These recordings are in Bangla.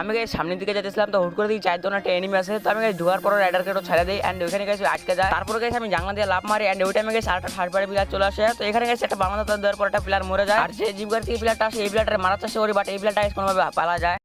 আমি গাই সামনের দিকে যেতেছিলাম, তো হুট করে দিই চার একটা এনিমি আছে। তো আমি গাই ঢোকার পর রাইডার কেটো ছেড়ে দিই অ্যান্ড ওখানে গেছি আটকে যায়। তারপরে গেছি আমি জানলা দিয়ে লাভ মারি অ্যান্ড ওই টাইমে গেছি আরেকটা থার্ড পার্টি প্লেয়ার চলে আসে। তো এখানে গেছে একটা বাংলা দেওয়ার পর একটা প্লেয়ার মরে যায়। আর যে জিপগার থেকে প্লেয়ারটা আসে, এই প্লেয়ারটা মারা চাষে করি বাট এই প্লেয়ারটা কোনোভাবে পালা যায়।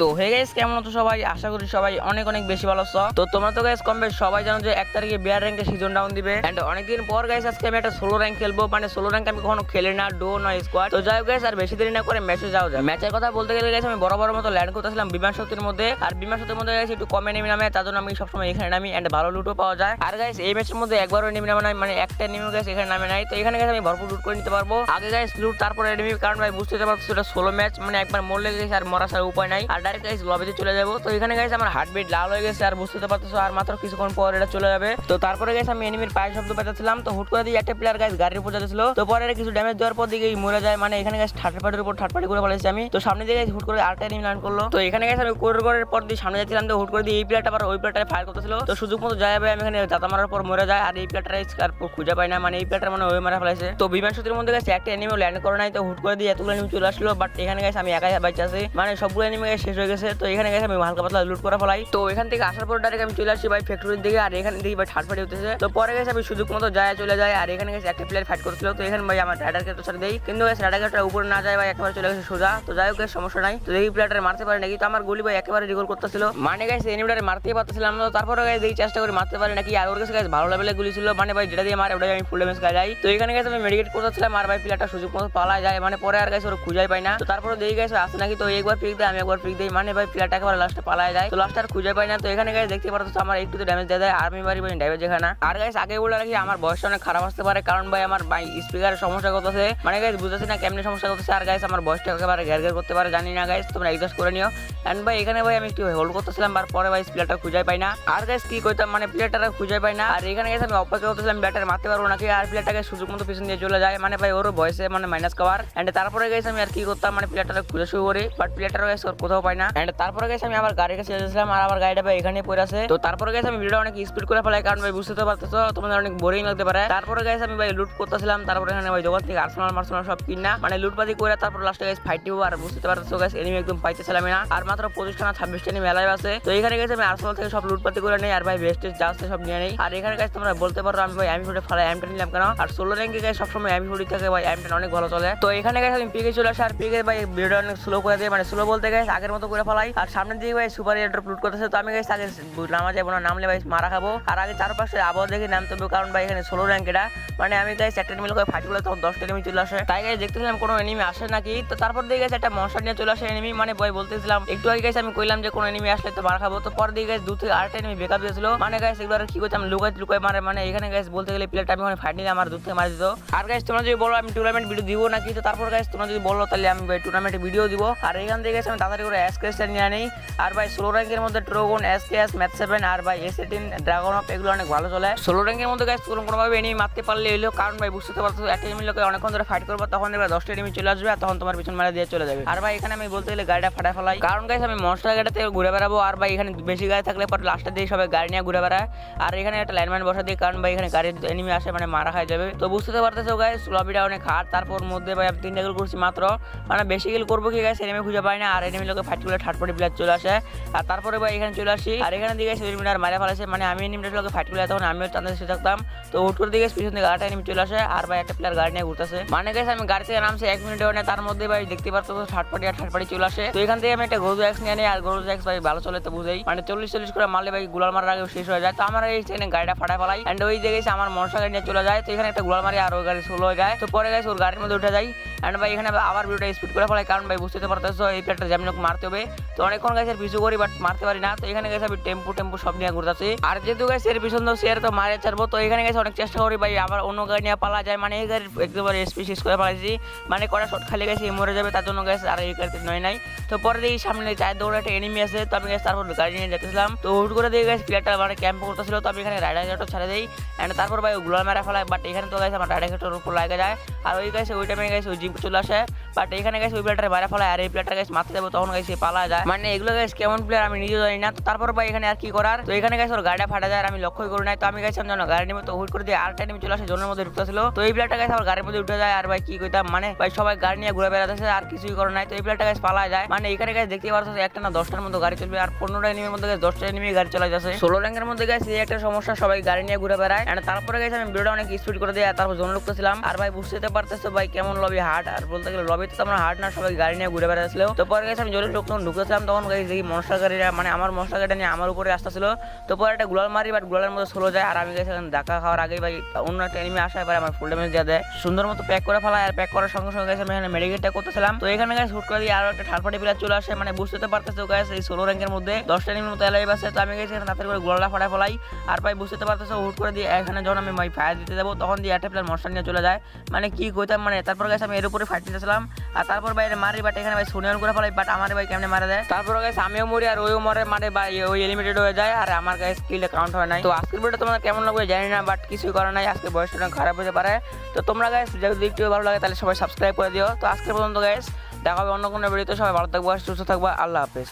তো হে গাইস কেমন আছো সবাই? আশা করি সবাই অনেক অনেক বেশি ভালো আছো। তো তোমরা তো গাইস কম বেশ সবাই জানো যে এক তারিখে বিয়ার র্যাঙ্কে সিজন ডাউন দিবে। এন্ড অনেকদিন পর গাইস আজকে আমি একটা সোলো র্যাঙ্ক খেলব। মানে সোলো র্যাঙ্ক আমি কখনো খেলি না ডো না স্কোয়াড তো যাই হোক গাইস আর বেশি দেরি না করে ম্যাচে যাও যায় ম্যাচের কথা বলতে গেলে গাইস আমি বড় বড় মতো ল্যান্ড করতেছিলাম বিমান শক্তির মধ্যে। আর বিমান শক্তির মধ্যে গাইস একটু কমে নেমে নামে, তার জন্য আমি সবসময় এখানে নামি। এন্ড ভালো লুটও পাওয়া যায়। আর গাইস এই ম্যাচের মধ্যে একবারও নেমে নামে নাই মানে একটা নেমে গাইস এখানে নামে নাই। তো এখানে গাইস আমি ভরপুর লুট করে নিতে পারব। আগে গাইস লুট তারপরে নেমে কারণ ভাই বুঝতে পারছ এটা সোলো ম্যাচ মানে একবার মরলে গেছে আর মরা ছাড়া উপায় নাই। আর ডাইরেক্ট গাইস লবিতে চলে যাব। তো এখানে গাইস আমার হার্টবিট লাল হয়ে গেছে, আর বুঝতে পারতেছো, আর মাত্র কিছুক্ষণ পর এটা চলে যাবে। তো তারপরে গাইস আমি এনিমির পায়ের শব্দ পেতেছিলাম তো হুট করে দিয়ে একটা প্লেয়ার গাইস গাড়ির উপর যাচ্ছিল। তো পরে কিছু ড্যামেজ দেওয়ার পর দিকে মরে যায় মানে এখানে গাইস থার্ড পার্টির উপর থার্ড পার্টি করে ফেলেছি আমি। তো সামনে দিকে হুট করে আরেকটা এনিমি ল্যান্ড করল। তো এখানে গাইস আমি কোরিডোরের পর দিয়ে সামনে যাচ্ছিলাম, তো হুট করে দিয়ে এই প্লেয়ারটা আবার ওই প্লেয়ারটা ফায়ার করতেছিল। তো সুযোগ মতো যায় আমি এখানে দাতা মারার পর মরে যায়, আর এই প্লেয়ারটা আর খুঁজে পাই না মানে এই প্লেয়ারটা মানে ওই মারা ফেলেছে তো বিমান শক্তির মধ্যে গেছে একটা এনিমি ল্যান্ড করে নাই, তো হুট করে দিয়ে এতগুলো এনিমি চলে আসলো বাট এখানে গেছে আমি একাই বাইচে আছি। মানে সবগুলো এনিমি শেষ হয়ে গেছে। তো এখানে গেছে আমি হালকা পাতলা লুট করা ফলাই। তো এখান থেকে আসার পর ডাইরেক্ট আমি চলে আসি ভাই ফ্যাক্টরির দিকে, আর এখানে দিকে ভাই থার্ড পার্টি হতেছে তো পরে গেছে আমি সুযোগ মতো যায়, চলে যায়, আর এখানে গেছে একটা প্লেয়ার ফাইট করছিল। তো এখানে ভাই আমার রাইডারকে তো ছেড়ে দেই। কিন্তু গেছে রাইডারটা উপরে না যায় ভাই, একেবারে চলে গেছে সোজা। তো যাই হোক সমস্যা নাই। তো এই প্লেয়ারটা মারতে পারে নাকি? তো আমার গুলি ভাই একেবারে রিগোল করতেছিল। মানে গেছে এনিমিটারে মারতেই পারতেছিলাম না। তারপরে গেছে দেখি চেষ্টা করে মারতে পারে নাকি? আর ওর কাছে গাইস ভালো লেভেলের গুলি ছিল। মানে ভাই যেটা দিয়ে মারে ওটা আমি ফুল ড্যামেজ খাই যাই। তো এখানে গেছে আমি মেডিকেট করতেছিলাম আর ভাই প্লেয়ারটা সুযোগ মতো পালা যায়। মানে পরে আর গেছে ওর খুঁজাই পাই না। তো তারপরে দেখি গেছে আসে নাকি? তো একবার পিক দেয়, আমি একবার পিক দিই। মানে ভাই প্লেয়ারটা একেবারে লাস্টে পালায় যায়। তো লাস্ট আর খুঁজে পাই না। তো এখানে গাইস দেখতে পারতো আমার একটু তো ড্যামেজ দেয়। আর্মি বাড়ি বাড়ি ড্যামেজ এখানে। আর গাইস আগে বলে রাখি, আমার বয়সটা অনেক খারাপ আসতে পারে। কারণ ভাই, আমার ভাই স্পিকারের সমস্যা করতেছে। মানে গাইস বুঝতেছি না কেমনি সমস্যা করতেছে। আর গাইস আমার বয়সটা একেবারে ঘের ঘের করতে পারে। জানি না গাইস তোমরা এডজাস্ট করে নিও। এন্ড ভাই, এখানে ভাই, আমি একটু হোল্ড করতেছিলাম আর পরে ভাই প্লেয়ারটা খুঁজে পাই না। আর গাইস কি কইতাম? মানে প্লেয়ারটা খুঁজে পাই না। আর এখানে গেছে আমি অপেক্ষা করতেছিলাম ব্যাটার মারতে পারব নাকি? আর প্লেয়ারটাকে সুযোগ মতো পিছন দিয়ে চলে যায়। মানে ভাই ওর বয়সে মানে মাইনাস কভার এন্ড তারপরে গেছে আমি আর কি করতাম? মানে প্লেয়ারটা খুঁজে শুরু করি। বাট প্লেয়ারটা গেছে কোথাও পাই না। এন্ড তারপরে গেছে আমি আবার গাড়ির কাছে এসেছিলাম আর আমার গাড়িটা ভাই এখানে পড়ে আছে। তো তারপরে গেছে আমি অনেক স্পিড করে ফেলাই কারণ ভাই বুঝতে পারতেছো, তোমাদের অনেক বোরিং লাগতে পারে। তারপরে গেছে আমি ভাই লুট করতেছিলাম, তারপরে এখানে ভাই দোকান থেকে আর্সেনাল মার্সেনাল সব কিনা মানে লুটপাতি করে তারপর লাস্টে গেছে ফাইট আর বুঝতে পারতেছো গেছে এনিমি একদম পাইতেছিলাম না আর মাত্র পঁচিশটা না ছাব্বিশটা মেলায় আছে। তো এখানে গেছে আমি আর্সেনাল থেকে সব লুটপাতি করে নেই আর ভাই বেস্টেজ সব নিয়ে নেই। আর এখানে গেছে তোমরা বলতে পারো আমি ভাই এমি ফুটে ফেলাই এমটা নিলাম কেন? আর ষোলো র্যাঙ্কে গেছে সবসময় ফুটি থেকে ভাই এমটা অনেক ভালো চলে। তো এখানে গেছে আমি পিকে চলে আসি আর পিকে ভাই ভিডিও অনেক স্লো করে দিয়ে। মানে স্লো বলতে গেছে আগের মতো করে ফেলাই। আর সামনের দিকে ভাই সুপার এয়ারড্রপ লুট করতেছে। তো আমি আগে নামা যাব না, নামলে ভাই মারা খাব। আর আগে চারপাশে আবহাওয়া দেখে নামতে হবে, কারণ ভাই এখানে ষোলো র্যাঙ্ক এটা। মানে আমি গাইছি একটা এনিমি করে ফাইট করলে তখন দশটা এনিমি চলে আসে। তাই গাইছি দেখতেছিলাম কোনো এনিমি আসে নাকি? তো তারপর দিয়ে গেছে একটা মশা নিয়ে চলে আসে এনিমি মানে বই বলতেছিলাম, একটু আগে গেছে আমি কইলাম যে কোনো এনিমি আসলে তো মারা খাব। তো পর দিয়ে গেছে দু থেকে আরেকটা এনিমি বেকআপ দিয়েছিল। মানে গাইস এগুলো আর কি করতাম লুকাই লুকাই মারে। মানে এখানে গাইস বলতে গেলে প্লেয়ারটা আমি ওখানে ফাইট আমার দূর থেকে মারি দিত। আর গাইস তোমরা যদি বলো আমি টুর্নামেন্ট ভিডিও দিব নাকি, তো তারপর গাইস তোমরা যদি বলো তাহলে আমি টুর্নামেন্টে ভিডিও দিব। আর এখান থেকে গেছে আমি তাড়াতাড়ি করে এস কেসটা নিয়ে নেই আর ভাই ষোলো র্যাঙ্কের মধ্যে ট্রোগন S K S math seven আর ভাই এস এইটিন ড্রাগন অফ এগুলো অনেক ভালো চলে। ষোলো র্যাঙ্কের মধ্যে গাইস কোনো কোনোভাবে এনিমি মারতে পারলে এলো কারণ ভাই বুঝতে পারছ, একটা এনিমি লোকে অনেকক্ষণ ধরে ফাইট করব, তখন দেখবে দশটা এনিমি চলে আসবে তখন তোমার পিছন মারা দিয়ে চলে যাবে। আর ভাই এখানে আমি বলতে গেলে গাড়িটা ফাটা ফেলাই। কারণ গাইস আমি মনস্টার গাড়িতে ঘুরে বেড়াবো, আর ভাই এখানে বেশি গাড়ি থাকলে পর লাস্টে দিয়ে সবাই গাড়ি নিয়ে ঘুরে বেড়ায়। আর এখানে একটা লাইনম্যান বসা দিয়ে, কারণ ভাই এখানে গাড়ির এনিমি আসে মানে মারা খাই যাবে। তো বুঝতে পারতেছো গাইস লবিটা অনেক হার্ড তারপর মধ্যে ভাই আমি তিনটা গোল করছি মাত্র। মানে বেশি গেল করব কি গাইস এনিমি খুঁজে পাই না, আর এনিমি লোকে ফাইট করে থার্ড পার্টি প্লেয়ার চলে আসে। আর তারপরে এখানে চলে আসি। আর এখানে দিকে এনিমিটার মারা ফেলেছে মানে আমি এনিমিটার লোকে ফাইট করলে তখন আমিও চান্দের থাকতাম। তো হুট করে দিকে পিছন থেকে আরেকটা এনিমি চলে আসে, আর ভাই একটা প্লেয়ার গাড়ি নিয়ে ঘুরতেছে। মানে গেছে আমি গাড়ি থেকে নামছি এক মিনিট না তার মধ্যে ভাই দেখতে পারতো থার্ড পার্টি আর থার্ড পার্টি চলে আসে। তো এখান থেকে আমি একটা গরু এক্স নিয়ে আর গরু এক্স ভাই ভালো চলে তো বুঝেই। মানে চল্লিশ চল্লিশ করে মারলে ভাই গুলাল মারার আগে শেষ হয়ে যায়। তো আমার এই ট্রেনে গাড়িটা ফাটা ফেলাই। অ্যান্ড ওই এসে আমার মনসা গাড়ি নিয়ে চলে যায়। তো এখানে একটা গুলাল মারি আর ওই গাড়ি স্লো হয়ে যায়। তো পরে গেছে ওর গাড়ির মধ্যে উঠে যায় অ্যান্ড ভাই এখানে আবার ভিডিওটা স্পিড করে ফেলাই, কারণ ভাই বুঝতে পারতেছো, এই প্লেটটা যেমন মারতে হবে। তো অনেকক্ষণ গেছে পিছু করি বাট মারতে পারি না। তো এখানে গেছে আমি টেম্পু টেম্পু সব নিয়ে ঘুরতেছি। আর যেহেতু গেছে এর পিছন তো শেয়ার তো মারে ছাড়বো, তো এখানে গেছে অনেক চেষ্টা করি, ভাই, আবার অন্য গাড়ি নিয়ে পালা যায়। মানে এই গাড়ির একেবারে স্পিসিস করে পালাইছি। মানে কটা শট খালি গেছে মরে যাবে, তার জন্য গেছে আর এই গাড়িতে নয় নাই। তো পরে দেখি সামনে চায়ের দৌড়ে একটা এনিমি আছে, তো আমি গেছে তারপর গাড়ি নিয়ে যেতেছিলাম। তো হুট করে দিয়ে গেছে প্লেয়ারটা মানে ক্যাম্প করতেছিল, তো আমি এখানে রাইডার গেটও ছেড়ে দিই। অ্যান্ড তারপর ভাই গুলার মেরা ফেলায় বাট এখানে তো গেছে আমার রাইডার গেটের উপর লাগে যায়। আর ওই গেছে ওই টাইমে গেছে ওই জিপ চলে আসে। বাট এখানে গেছে ওই প্লেয়ারটা মারা ফেলায়, আর এই প্লেয়ারটা গেছে মারতে যাব, তখন গেছে পালা যায়। মানে এগুলো গেছে কেমন প্লেয়ার আমি নিজেও জানি না। তো তারপর ভাই এখানে আর কি করার? তো এখানে গেছে ওর গাড়িটা ফাটা যায়, আর আমি লক্ষ্যই করি নাই। তো আমি গেছিলাম যেন গাড়ি নেব, তো হুট করে দিয়ে আরেকটা এনিমি চলে আসে জোনের মধ্যে ঢুকতেছিল তো এই প্লেয়ারটা গাছ আমার গাড়ির মধ্যে উঠে যায়, আর ভাই কি কইতাম মানে ভাই সবাই গাড়ি নিয়ে ঘুরে বেড়াতেছে, আর কিছুই করে নাই। তো এই প্লেয়ারটা গাছ পালা যায়। মানে এখানে গাইছে দেখতে পারছ একটা না দশটার মতো গাড়ি চলবে, আর পনেরোটা এনিমির মধ্যে গাইছে দশটা এনিমি গাড়ি চলে যাচ্ছে ষোলো র্যাঙ্কের মধ্যে গাইছে এই একটা সমস্যা, সবাই গাড়ি নিয়ে ঘুরে বেড়ায়। And তারপরে গেছে আমি ভিডিওটা অনেক স্পিড করে দিয়ে তারপর জোন ঢুকতেছিলাম। আর ভাই বুঝতে পারতেছো ভাই কেমন লবি হার্ড আর বলতে গেলে লবিতে তো আমরা হার্ড না, সবাই গাড়ি নিয়ে ঘুরে বেড়াচ্ছিল তো পরে গেছে আমি জোরে যখন ঢুকেছিলাম, তখন গাইছে দেখি মনস্টার গাড়িটা মানে আমার মনস্টার গাড়িটা নিয়ে আমার উপরে আসতেছিল। তো পরে একটা গুলাল মারি বাট গুলালের মধ্যে স্লো যায়, আর আমি গেছি ধাক্কা খাওয়ার আগেই ভাই, অন্য একটা এনিমি আসার পরে আমার ফুল ড্যামেজ দিয়ে দেয়। সুন্দর মতো প্যাক করে ফেলায়, আর প্যাক করার সঙ্গে সঙ্গে গেছে আমি এখানে মেডিকেটটা করতেছিলাম। তো এখানে গেছে হুট করে দিয়ে আরও একটা থার্ড পার্টি চলে আসে মানে বুঝতে পারতেছো গেছে এই ষোলো র্যাঙ্কের মধ্যে দশটা এনিমির মতো এলাইভ আছে। তো আমি গেছি তাড়াতাড়ি করে গোলাটা ফাটাই ফেলাই। আর ভাই বুঝতে পারতেছো, হুট করে দিয়ে এখানে যখন আমি ভাই ফায়ার দিতে যাব, তখন দিয়ে একটা প্লেয়ার মশার নিয়ে চলে যায়। মানে কি কইতাম মানে তারপর গেছে আমি এর উপরে ফাইট দিতেছিলাম। আর তারপর বাইরে মারি বাট এখানে ভাই সুনিয়ন করে ফেলাই বাট আমার ভাই কেমনে মারা দেয়? তারপর গেছে আমিও মরি, আর ওইও মরে মারে বা ওই এলিমিটেড হয়ে যায়। আর আমার গায়ে স্কিলটা কাউন্ট হয় নাই। তো আজকের ভিডিও তোমাদের কেমন লাগবে জানি না বাট কিছুই করার নাই, আজকে বয়সটা অনেক খারাপ হতে পারে। তো তোমরা গাইস যদি একটু ভালো লাগে, তাহলে সবাই সাবস্ক্রাইব করে দিও। তো আজকের পর্যন্ত গাইস দেখা হবে অন্য কোনো ভিডিওতে সবাই ভালো থাকব, সুস্থ থাকব, আল্লাহ হাফেজ।